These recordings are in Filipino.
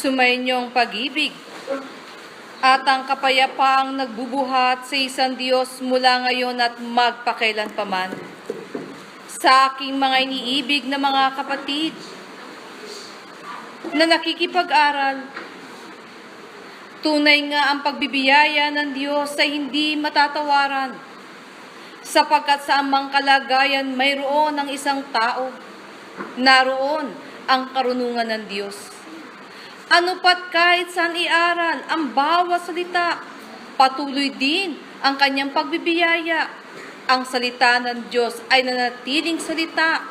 Sumainyong pag-ibig at ang kapayapaang nagbubuhat sa isang Diyos mula ngayon at magpakailan paman. Sa aking mga iniibig na mga kapatid na nakikipag-aral, tunay nga ang pagbibiyaya ng Diyos ay hindi matatawaran sapagkat sa amang kalagayan mayroon ang isang tao, naroon ang karunungan ng Diyos. Ano pat kahit saan iaral ang bawat salita, patuloy din ang kanyang pagbibiyaya. Ang salita ng Diyos ay nanatiling salita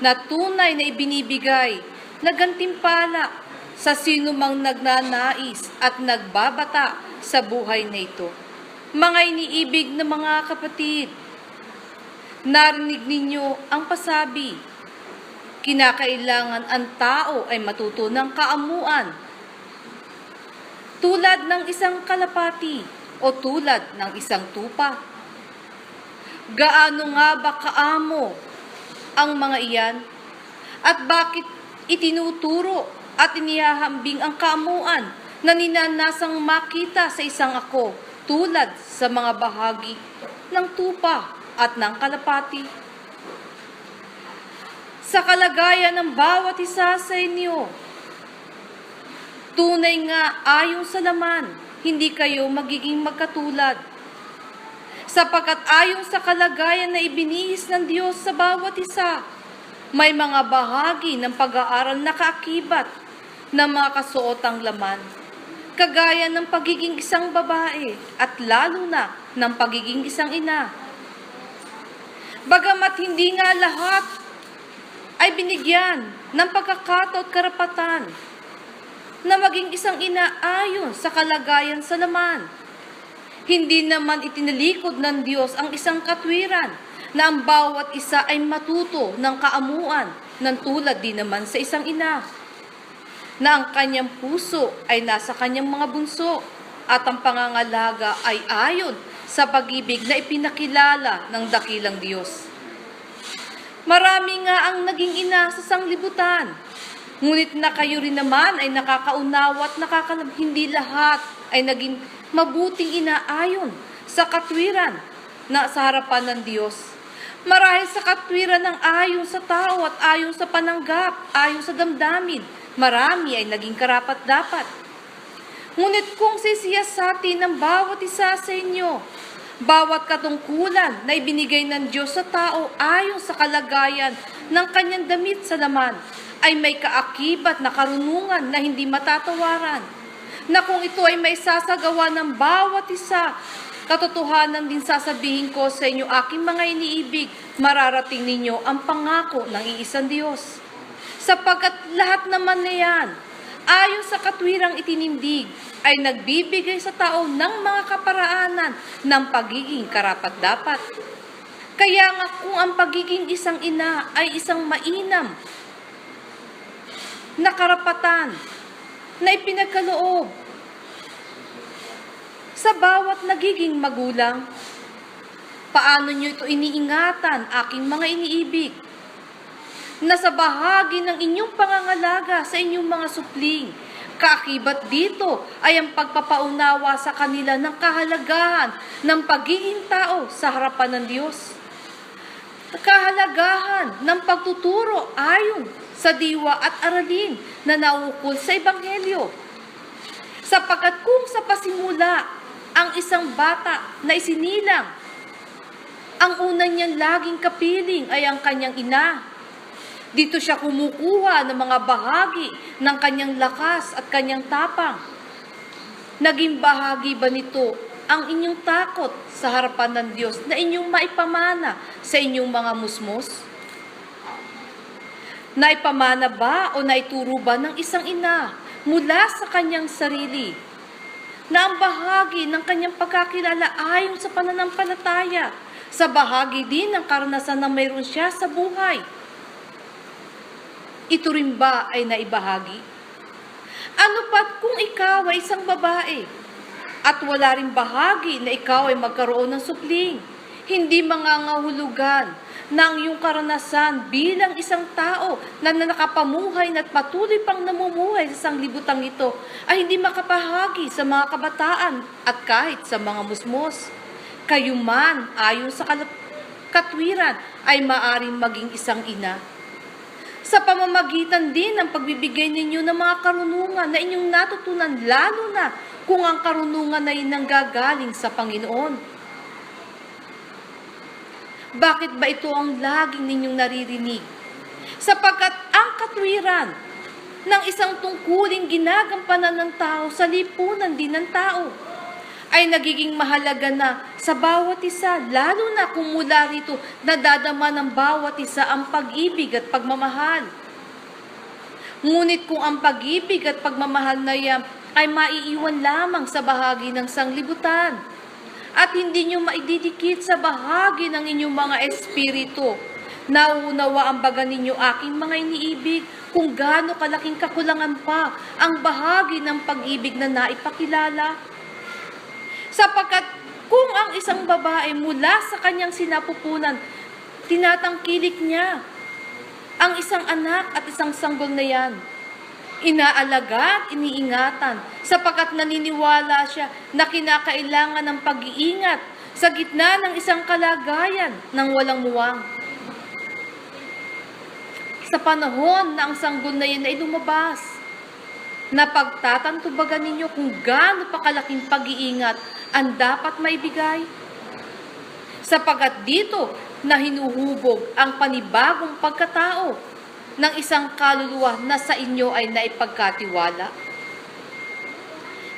na tunay na ibinibigay na gantimpala sa sino mang nagnanais at nagbabata sa buhay na ito. Mga iniibig na mga kapatid, narinig ninyo ang pasabi, kinakailangan ang tao ay matuto ng kaamuan. Tulad ng isang kalapati o tulad ng isang tupa. Gaano nga ba kaamo ang mga iyan? At bakit itinuturo at inihahambing ang kaamuan na ninanasang makita sa isang ako tulad sa mga bahagi ng tupa at ng kalapati? sa kalagayan ng bawat isa sa inyo. Tunay nga ayon sa laman, hindi kayo magiging magkatulad. Sapagkat ayon sa kalagayan na ibinihis ng Diyos sa bawat isa, may mga bahagi ng pag-aaral na kaakibat ng mga kasuotang laman, kagaya ng pagiging isang babae at lalo na ng pagiging isang ina. Bagamat hindi nga lahat ay binigyan ng pagkakataon at karapatan na maging isang ina ayon sa kalagayan sa laman. Hindi naman itinilikod ng Diyos ang isang katwiran na ang bawat isa ay matuto ng kaamuan ng tulad din naman sa isang ina. Na ang kanyang puso ay nasa kanyang mga bunso at ang pangangalaga ay ayon sa pag-ibig na ipinakilala ng dakilang Diyos. Marami nga ang naging ina sa sanglibutan. Ngunit na kayo rin naman ay nakakaunawa at nakakalam, hindi lahat ay naging mabuting ina ayon sa katwiran na sa harapan ng Diyos. Marahil sa katwiran ng ayon sa tao at ayon sa pananggap, ayon sa damdamin, marami ay naging karapat dapat. Ngunit kung sisiyasatin ng bawat isa sa inyo, bawat katungkulan na ibinigay ng Diyos sa tao ayon sa kalagayan ng kanyang damit sa laman ay may kaakibat na karunungan na hindi matatawaran. Na kung ito ay may sasagawa ng bawat isa, katotohanan din sasabihin ko sa inyo aking mga iniibig, mararating ninyo ang pangako ng iisang Diyos. Sapagkat lahat naman na yan, ayon sa katwirang itinindig, ay nagbibigay sa tao ng mga kaparaanan ng pagiging karapat-dapat. Kaya nga kung ang pagiging isang ina ay isang mainam na karapatan na ipinagkaloob sa bawat nagiging magulang, paano nyo ito iniingatan, aking mga iniibig, na sa bahagi ng inyong pangangalaga sa inyong mga supling, Kaakibat dito ay ang pagpapaunawa sa kanila ng kahalagahan ng pagiging tao sa harapan ng Diyos. Kahalagahan ng pagtuturo ayon sa diwa at aralin na naukol sa Ebanghelyo. Sapagkat kung sa pasimula ang isang bata na isinilang, ang unang niyang laging kapiling ay ang kanyang ina dito siya kumukuha ng mga bahagi ng kanyang lakas at kanyang tapang. Naging bahagi ba nito ang inyong takot sa harapan ng Diyos na inyong maipamana sa inyong mga musmos? Naipamana ba o naituro ba ng isang ina mula sa kanyang sarili na ang bahagi ng kanyang pagkakilala ayon sa pananampalataya sa bahagi din ng karanasan na mayroon siya sa buhay? ito rin ba ay naibahagi? Ano pat kung ikaw ay isang babae at wala rin bahagi na ikaw ay magkaroon ng supling, hindi mangangahulugan ng iyong karanasan bilang isang tao na nakapamuhay at patuloy pang namumuhay sa sanglibutang ito ay hindi makapahagi sa mga kabataan at kahit sa mga musmos. Kayo man, ayon sa katwiran, ay maaring maging isang ina. Sa pamamagitan din ng pagbibigay ninyo ng mga karunungan na inyong natutunan lalo na kung ang karunungan yun nanggagaling sa Panginoon. Bakit ba ito ang laging ninyong naririnig? Sapagkat ang katwiran ng isang tungkuling ginagampanan ng tao sa lipunan din ng tao ay nagiging mahalaga na sa bawat isa, lalo na kung mula rito nadadama ng bawat isa ang pag-ibig at pagmamahal. Ngunit kung ang pag-ibig at pagmamahal na yan ay maiiwan lamang sa bahagi ng sanglibutan at hindi nyo maididikit sa bahagi ng inyong mga espiritu, nauunawa ang baga ninyo aking mga iniibig kung gaano kalaking kakulangan pa ang bahagi ng pag-ibig na naipakilala. Sapagkat kung ang isang babae mula sa kanyang sinapupunan, tinatangkilik niya ang isang anak at isang sanggol na yan. Inaalaga at iniingatan sapagkat naniniwala siya na kinakailangan ng pag-iingat sa gitna ng isang kalagayan ng walang muwang. Sa panahon na ang sanggol na yan ay lumabas, napagtatantubagan ninyo kung gaano pa kalaking pag-iingat ang dapat maibigay. Sapagat dito na hinuhubog ang panibagong pagkatao ng isang kaluluwa na sa inyo ay naipagkatiwala.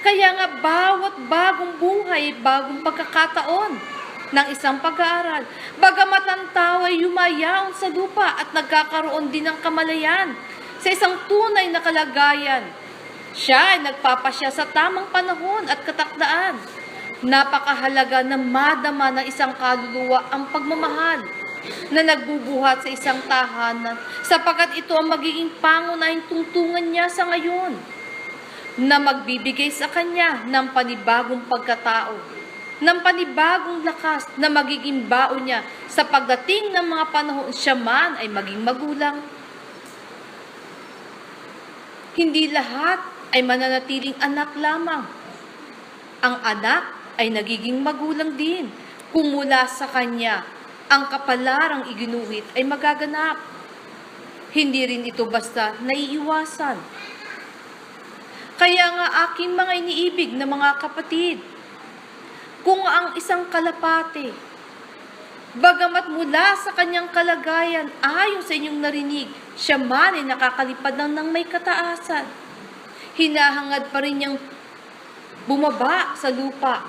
Kaya nga bawat bagong buhay, bagong pagkakataon ng isang pag-aaral, bagamat ang tao ay yumayaon sa lupa at nagkakaroon din ng kamalayan sa isang tunay na kalagayan, siya ay nagpapasya sa tamang panahon at katakdaan. Napakahalaga na madama ng isang kaluluwa ang pagmamahal na nagbubuhat sa isang tahanan sapagkat ito ang magiging pangunahing tungtungan niya sa ngayon na magbibigay sa kanya ng panibagong pagkatao, ng panibagong lakas na magiging baon niya sa pagdating ng mga panahon siya man ay maging magulang. Hindi lahat ay mananatiling anak lamang. Ang anak ay nagiging magulang din kung mula sa kanya ang kapalarang iginuhit ay magaganap. Hindi rin ito basta naiiwasan. Kaya nga aking mga iniibig na mga kapatid, kung ang isang kalapate, bagamat mula sa kanyang kalagayan ayon sa inyong narinig, siya man ay nakakalipad ng, ng may kataasan, hinahangad pa rin niyang bumaba sa lupa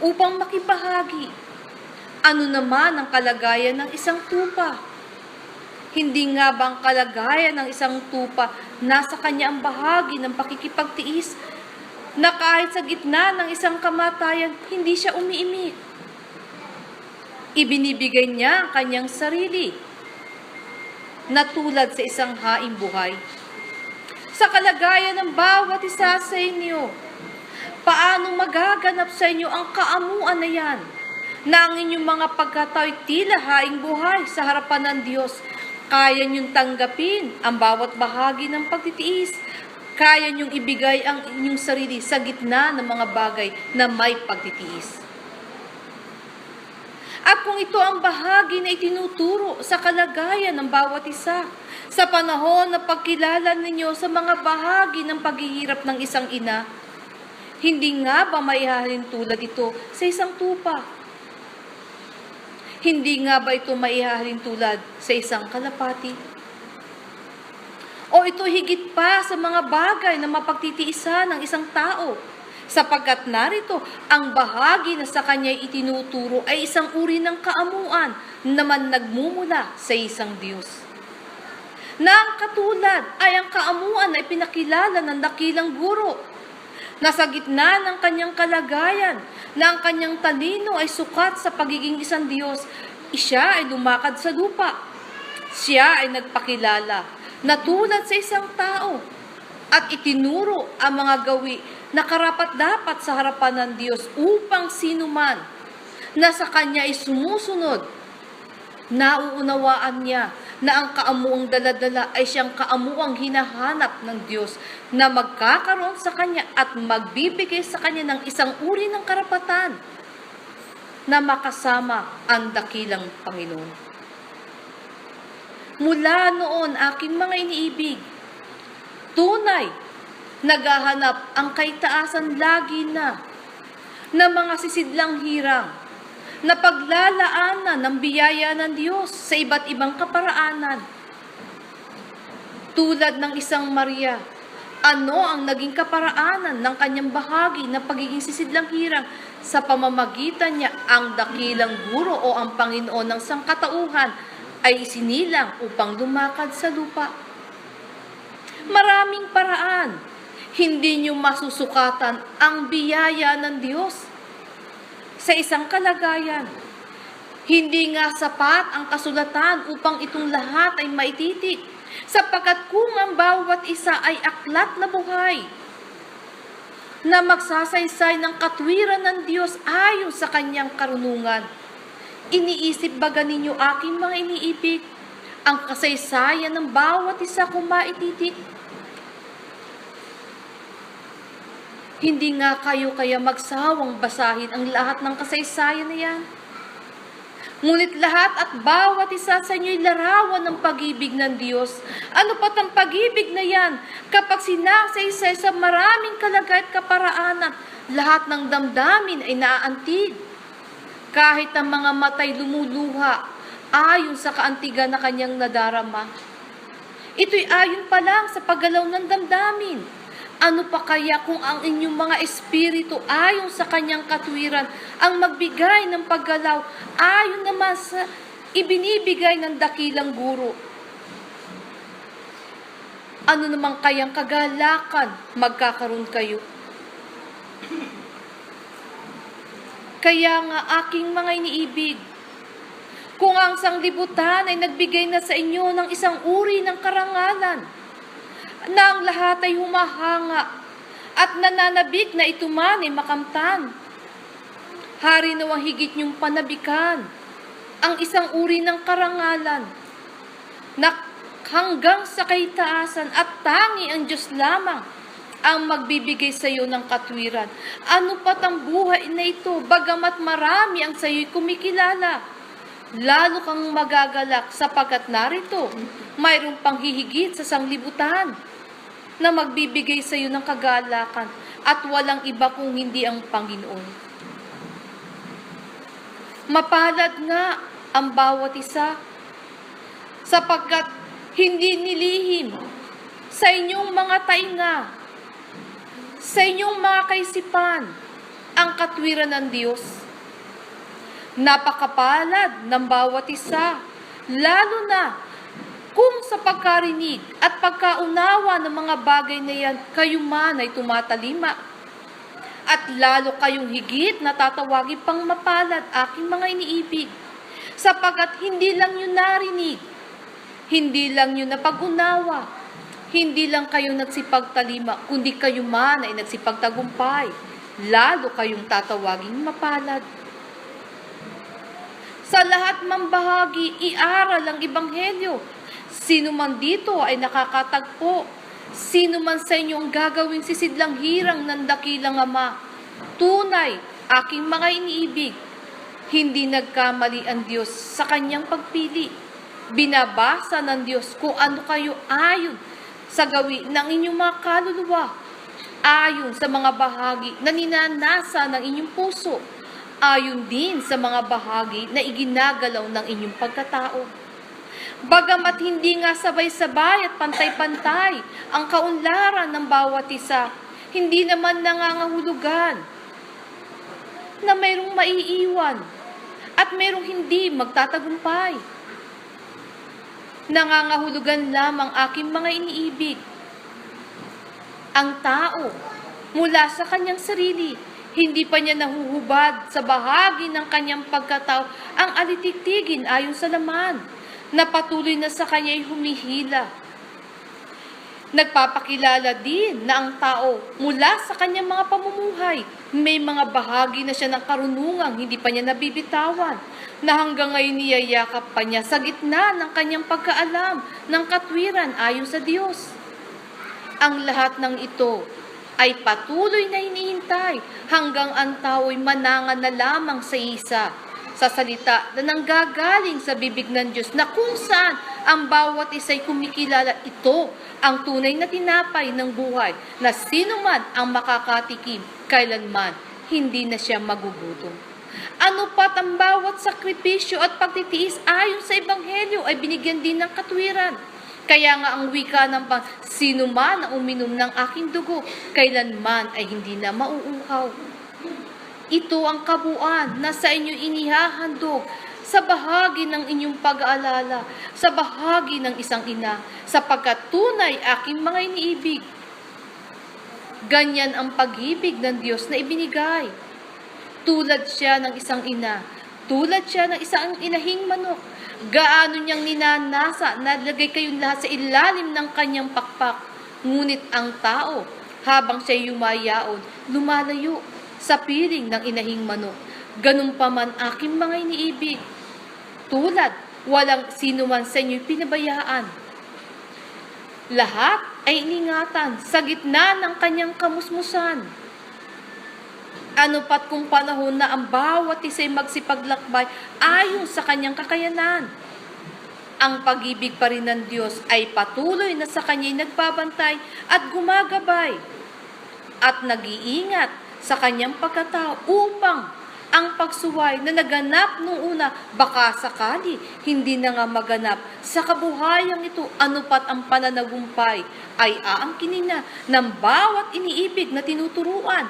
upang makibahagi. Ano naman ang kalagayan ng isang tupa? Hindi nga ba ang kalagayan ng isang tupa nasa kanya ang bahagi ng pakikipagtiis na kahit sa gitna ng isang kamatayan, hindi siya umiimik? Ibinibigay niya ang kanyang sarili na tulad sa isang haing buhay. Sa kalagayan ng bawat isa sa inyo, paano magaganap sa inyo ang kaamuan na yan? Na ang inyong mga pagkatao'y tila haing buhay sa harapan ng Diyos. Kaya niyong tanggapin ang bawat bahagi ng pagtitiis. Kaya niyong ibigay ang inyong sarili sa gitna ng mga bagay na may pagtitiis. At kung ito ang bahagi na itinuturo sa kalagayan ng bawat isa, sa panahon na pagkilala ninyo sa mga bahagi ng paghihirap ng isang ina, hindi nga ba maihahalin tulad ito sa isang tupa? Hindi nga ba ito maihahalin tulad sa isang kalapati? O ito higit pa sa mga bagay na mapagtitiisa ng isang tao sapagkat narito ang bahagi na sa kanya itinuturo ay isang uri ng kaamuan naman nagmumula sa isang Diyos. Na ang katulad ay ang kaamuan ay pinakilala ng dakilang guro na sa gitna ng kanyang kalagayan, na ang kanyang talino ay sukat sa pagiging isang Diyos, siya ay lumakad sa lupa. Siya ay nagpakilala na tulad sa isang tao at itinuro ang mga gawi na karapat-dapat sa harapan ng Diyos upang sino man na sa Kanya ay sumusunod Nauunawaan niya na ang kaamuang daladala ay siyang kaamuang hinahanap ng Diyos na magkakaroon sa kanya at magbibigay sa kanya ng isang uri ng karapatan na makasama ang dakilang Panginoon. Mula noon, aking mga iniibig, tunay, naghahanap ang kaitaasan lagi na na mga sisidlang hirang na paglalaanan ng biyaya ng Diyos sa iba't ibang kaparaanan. Tulad ng isang Maria, ano ang naging kaparaanan ng kanyang bahagi na pagiging sisidlang hirang sa pamamagitan niya ang dakilang guro o ang Panginoon ng sangkatauhan ay isinilang upang lumakad sa lupa. Maraming paraan, hindi niyo masusukatan ang biyaya ng Diyos sa isang kalagayan. Hindi nga sapat ang kasulatan upang itong lahat ay maititik, sapagkat kung ang bawat isa ay aklat na buhay, na magsasaysay ng katwiran ng Diyos ayon sa kanyang karunungan. Iniisip baga ninyo aking mga iniibig, ang kasaysayan ng bawat isa kung maititik? Hindi nga kayo kaya magsawang basahin ang lahat ng kasaysayan na yan. Ngunit lahat at bawat isa sa inyo'y larawan ng pag-ibig ng Diyos. Ano pat ang pag-ibig na yan kapag sinasaysay sa maraming kalagay at kaparaanan, lahat ng damdamin ay naaantig. Kahit ang mga matay lumuluha, ayon sa kaantigan na kanyang nadarama. Ito'y ayon pa lang sa paggalaw ng damdamin. Ano pa kaya kung ang inyong mga espiritu ayon sa kanyang katwiran ang magbigay ng paggalaw ayon naman sa ibinibigay ng dakilang guro? Ano naman kayang kagalakan magkakaroon kayo? Kaya nga aking mga iniibig, kung ang sanglibutan ay nagbigay na sa inyo ng isang uri ng karangalan, na ang lahat ay humahanga at nananabik na ito makamtan. Hari na ang higit niyong panabikan, ang isang uri ng karangalan, na hanggang sa kaitaasan at tangi ang Diyos lamang ang magbibigay sa iyo ng katwiran. Ano pat ang buhay na ito, bagamat marami ang sa iyo'y kumikilala. Lalo kang magagalak sapagkat narito, mayroong panghihigit sa sanglibutan na magbibigay sa iyo ng kagalakan at walang iba kung hindi ang Panginoon. Mapalad nga ang bawat isa sapagkat hindi nilihim sa inyong mga tainga, sa inyong mga kaisipan, ang katwiran ng Diyos. Napakapalad ng bawat isa, lalo na kung sa pagkarinig at pagkaunawa ng mga bagay na yan, kayo man ay tumatalima. At lalo kayong higit na tatawagin pang mapalad aking mga iniibig. Sapagat hindi lang yun narinig, hindi lang yun napag-unawa, hindi lang kayo nagsipagtalima, kundi kayo man ay nagsipagtagumpay. Lalo kayong tatawaging mapalad. Sa lahat mang bahagi, iaral ang Ebanghelyo. Sino man dito ay nakakatagpo. Sino man sa inyo ang gagawing sisidlang hirang ng dakilang ama. Tunay, aking mga iniibig. Hindi nagkamali ang Diyos sa kanyang pagpili. Binabasa ng Diyos kung ano kayo ayon sa gawi ng inyong mga kaluluwa. Ayon sa mga bahagi na ninanasa ng inyong puso ayon din sa mga bahagi na iginagalaw ng inyong pagkatao. Bagamat hindi nga sabay-sabay at pantay-pantay ang kaunlaran ng bawat isa, hindi naman nangangahulugan na mayroong maiiwan at mayroong hindi magtatagumpay. Nangangahulugan lamang aking mga iniibig. Ang tao, mula sa kanyang sarili, hindi pa niya nahuhubad sa bahagi ng kanyang pagkatao ang alitiktigin ayon sa laman, na patuloy na sa kanya'y humihila. Nagpapakilala din na ang tao mula sa kanyang mga pamumuhay, may mga bahagi na siya ng karunungang hindi pa niya nabibitawan, na hanggang ngayon niyayakap pa niya sa gitna ng kanyang pagkaalam ng katwiran ayon sa Diyos. Ang lahat ng ito ay patuloy na hinihintay hanggang ang tao'y manangan na lamang sa isa sa salita na nanggagaling sa bibig ng Diyos na kung saan ang bawat isa'y kumikilala ito ang tunay na tinapay ng buhay na sino man ang makakatikim kailanman hindi na siya magugutom. Ano pat ang bawat sakripisyo at pagtitiis ayon sa Ebanghelyo ay binigyan din ng katwiran. Kaya nga ang wika ng pang, sino man ang uminom ng aking dugo, kailanman ay hindi na mauuhaw. Ito ang kabuuan na sa inyo inihahandog sa bahagi ng inyong pag-aalala, sa bahagi ng isang ina, sapagkat tunay aking mga iniibig. Ganyan ang pag-ibig ng Diyos na ibinigay. Tulad siya ng isang ina, tulad siya ng isang inahing manok. Gaano niyang ninanasa, nalagay kayong lahat sa ilalim ng kanyang pakpak. Ngunit ang tao, habang siya yumayaon, lumalayo sa piling ng inahing manok. Ganun pa man aking mga iniibig. Tulad, walang sino man sa inyo'y pinabayaan. Lahat ay iningatan sa gitna ng kanyang kamusmusan. Ano pat kung panahon na ang bawat isa'y magsipaglakbay ayon sa kanyang kakayanan. Ang pag-ibig pa rin ng Diyos ay patuloy na sa kanya'y nagbabantay at gumagabay at nag-iingat sa kanyang pagkatao upang ang pagsuway na naganap nung una baka sakali hindi na nga maganap sa kabuhayang ito anupat ang pananagumpay ay aangkinin na ng bawat iniibig na tinuturuan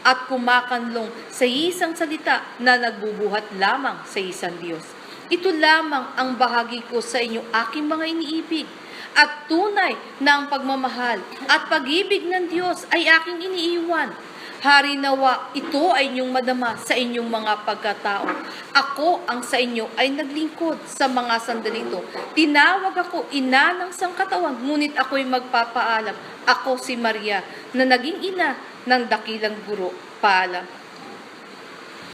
at kumakanlong sa isang salita na nagbubuhat lamang sa isang Diyos. Ito lamang ang bahagi ko sa inyo aking mga iniibig at tunay na ang pagmamahal at pag-ibig ng Diyos ay aking iniiwan. Hari nawa, ito ay inyong madama sa inyong mga pagkatao. Ako ang sa inyo ay naglingkod sa mga sandalito. Tinawag ako ina ng sangkatawan, ngunit ako'y magpapaalam. Ako si Maria na naging ina ng dakilang guro. Paalam.